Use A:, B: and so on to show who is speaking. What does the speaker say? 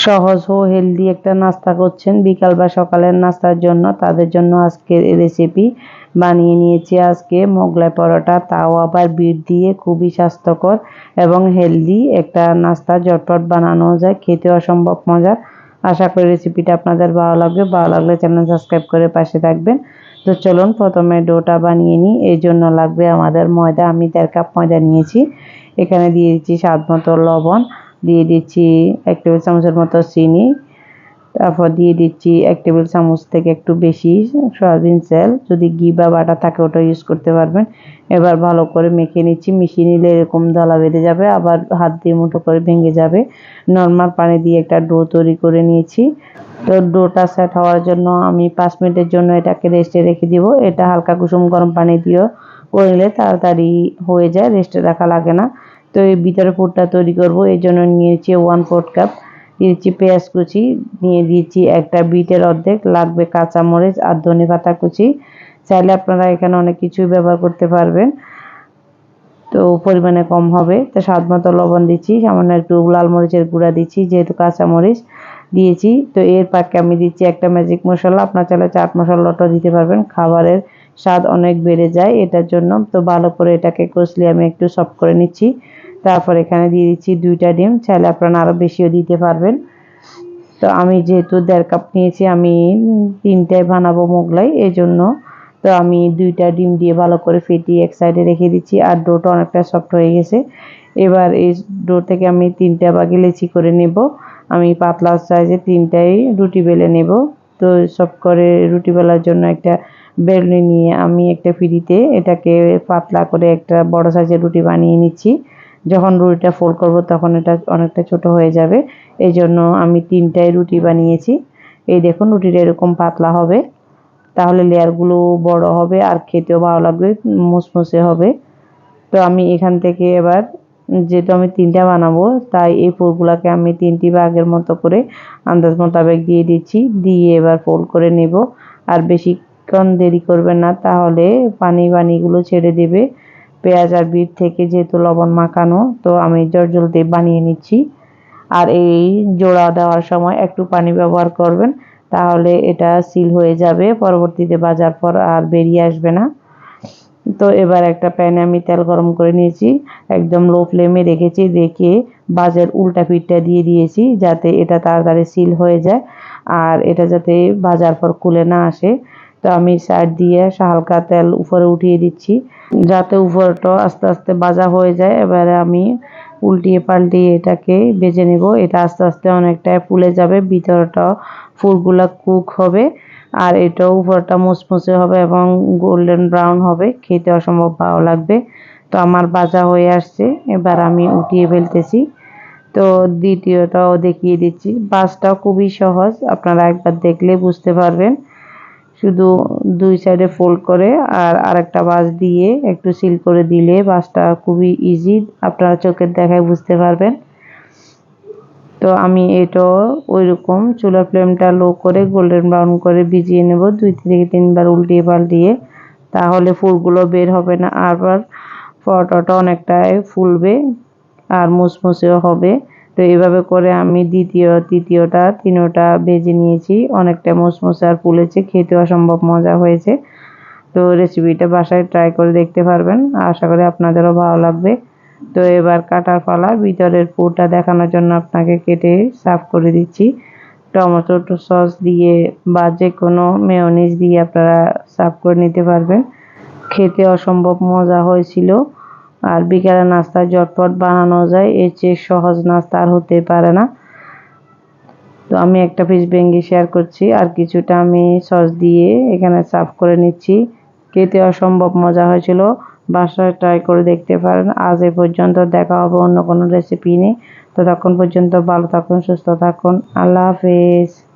A: সহজ ও হেলদি একটা নাস্তা করছেন। বিকাল বা সকালের নাস্তার জন্য তাদের জন্য আজকে রেসিপি বানিয়ে নিয়েছি আজকে। মোগলাই পরোটা, তাও আবার বিট দিয়ে খুবই স্বাস্থ্যকর এবং হেলদি একটা নাস্তা। ঝটপট বানানো যায়, খেতে অসম্ভব মজার। আশা করি রেসিপিটা আপনাদের ভালো লাগবে। ভালো লাগলে চ্যানেল সাবস্ক্রাইব করে পাশে থাকবেন। তো চলুন, প্রথমে ডোটা বানিয়ে নিই। এই জন্য লাগবে আমাদের ময়দা। আমি দেড় কাপ ময়দা নিয়েছি। এখানে দিয়ে দিচ্ছি স্বাদ মতো লবণ। দিয়ে দিচ্ছি এক টেবিল চামচের মতো চিনি। তারপর দিয়ে দিচ্ছি এক টেবিল চামচ থেকে একটু বেশি সয়াবিন তেল। যদি ঘি বা বাটা থাকে ওটা ইউজ করতে পারবেন। এবার ভালো করে মেখে নিচ্ছি। মিশিয়ে নিলে এরকম দলা বেঁধে যাবে, আবার হাত দিয়ে মুঠো করে ভেঙে যাবে। নর্মাল পানি দিয়ে একটা ডো তৈরি করে নিয়েছি। তো ডোটা সেট হওয়ার জন্য আমি পাঁচ মিনিটের জন্য এটাকে রেস্টে রেখে দিব। এটা হালকা কুসুম গরম পানি দিয়েও করলে তাড়াতাড়ি হয়ে যায় রেস্টে রাখা লাগে না। তো এই ভিতরে পুরটা তৈরি করব এই জন্য নিয়েছি ওয়ান ফোর্থ কাপ দিয়েছি পেঁয়াজ কুচি, নিয়ে দিয়েছি একটা বিটের অর্ধেক, লাগবে কাঁচামরিচ আর ধনে পাতা কুচি। চাইলে আপনারা এখানে অনেক কিছুই ব্যবহার করতে পারবেন। তো পরিমাণে কম হবে। তো স্বাদ মতো লবণ দিচ্ছি, সামান্য একটু লাল মরিচের গুঁড়া দিচ্ছি, যেহেতু কাঁচামরিচ দিয়েছি। তো এর পাকে আমি দিচ্ছি একটা ম্যাজিক মশলা, আপনার চাইলে চাট মশলাটাও দিতে পারবেন। খাবারের স্বাদ অনেক বেড়ে যায়, এটার জন্য। তো ভালো করে এটাকে কষলে আমি একটু সফট করে নিচ্ছি। তারপর এখানে দিয়ে দিচ্ছি দুইটা ডিম। চাইলে আপনারা আরও বেশিও দিতে পারবেন। তো আমি যেহেতু দেড় কাপ নিয়েছি, আমি তিনটায় বানাবো মোগলাই এই জন্য তো আমি দুইটা ডিম দিয়ে ভালো করে ফেটিয়ে এক সাইডে রেখে দিচ্ছি, আর ডোটা অনেকটা সফট হয়ে গেছে। এবার এই ডো থেকে আমি তিনটা বাগে লেচি করে নেব। আমি পাতলা সাইজে তিনটাই রুটি বেলে নেব। তো সব করে রুটি বেলার জন্য একটা বেলনি নিয়ে আমি একটা ফিরিতে এটাকে পাতলা করে একটা বড় সাইজের রুটি বানিয়ে নিচ্ছি। যখন রুটিটা ফোল্ড করব তখন এটা অনেকটা ছোট হয়ে যাবে। এই জন্য আমি তিনটাই রুটি বানিয়েছি। এই দেখুন রুটিটা এরকম পাতলা হবে। তাহলে লেয়ারগুলো বড় হবে আর খেতেও ভালো লাগবে, মুসমুসে হবে। তো আমি এখান থেকে এবার যেহেতু আমি তিনটা বানাবো, তাই এই ফুলগুলোকে আমি তিনটি ভাগের মতো করে আন্দাজ মোতাবেক দিয়ে দিচ্ছি। দিয়ে এবার ফোল্ড করে নেব। আর বেশিক্ষণ দেরি করবেন না, তাহলে পানি পানিগুলো ছেড়ে দেবে। পেঁয়াজ আর বিট থেকে যেহেতু লবণ মাখানো, তো আমি জল দিয়ে বানিয়ে নিচ্ছি। আর এই জোড়া দেওয়ার সময় একটু পানি ব্যবহার করবেন, তাহলে এটা সিল হয়ে যাবে। পরবর্তীতে বাজার পর আর বেরিয়ে আসবে না। তো এবার একটা প্যানে আমি তেল গরম করে নিয়েছি, একদম লো ফ্লেমে রেখেছি, রেখে বাজের উল্টা পিঠটা দিয়ে দিয়েছি, যাতে এটা তাড়াতাড়ি সিল হয়ে যায়, আর এটা যাতে বাজার পর খুলে না আসে। তো আমি সাইড দিয়ে হালকা তেল উপরে উঠিয়ে দিচ্ছি, যাতে উপরটা আস্তে আস্তে ভাজা হয়ে যায়। এবারে আমি উল্টিয়ে পাল্টিয়ে এটাকে বেজে নেব। এটা আস্তে আস্তে অনেকটা ফুলে যাবে, ভিতরটা ফুলগুলা কুক হবে আর এটাও উপরটা মুসমুসে হবে এবং গোল্ডেন ব্রাউন হবে। খেতে অসম্ভব ভালো লাগবে। তো আমার ভাজা হয়ে আসছে। এবার আমি উঠিয়ে ফেলতেছি। তো দ্বিতীয়টাও দেখিয়ে দিচ্ছি। বাসটাও খুবই সহজ, আপনারা একবার দেখলে বুঝতে পারবেন। শুধু দুই সাইডে ফোল্ড করে আর আরেকটা বাস দিয়ে একটু সিল করে দিলে বাসটা খুবই ইজি আপনারা চোখের দেখায় বুঝতে পারবেন। তো আমি এটাও ওই রকম চুলার ফ্লেমটা লো করে গোল্ডেন ব্রাউন করে ভিজিয়ে নেব দুই থেকে তিনবার উল্টিয়ে পাল্টিয়ে, তাহলে ফুলগুলো বের হবে না। আবার ফটোটা অনেকটাই ফুলবে আর মুসমুসেও হবে। তো এইভাবে করে আমি দ্বিতীয়, তৃতীয়টা, তিনোটা বেজে নিয়েছি। অনেকটা মুসমুসে আর ফুলেছে খেতে অসম্ভব মজা হয়েছে। তো রেসিপিটা বাসায় ট্রাই করে দেখতে পারবেন। আশা করি আপনাদেরও ভালো লাগবে। তো এবার কাটার পালা ভিতরের পুরটা দেখানোর জন্য আপনাকে কেটে সাফ করে দিচ্ছি। টমেটো সস দিয়ে বা যে কোনো মেয়নিজ দিয়ে আপনারা সাফ করে নিতে পারবেন। খেতে অসম্ভব মজা হয়েছিল। আর বিকেলে নাস্তা ঝটপট বানানো যায়। এর চেয়ে সহজ নাস্তা আর হতে পারে না। তো আমি একটা পিস ভেঙ্গি শেয়ার করছি। আর কিছুটা আমি সস দিয়ে এখানে সার্ভ করে নিচ্ছি। খেতে অসম্ভব মজা হয়েছিল। বাসায় ট্রাই করে দেখতে পারেন। আজ এ পর্যন্ত দেখা হবে অন্য কোনো রেসিপি নিয়ে। ততক্ষণ পর্যন্ত ভালো থাকুন, সুস্থ থাকুন। আল্লাহ হাফেজ।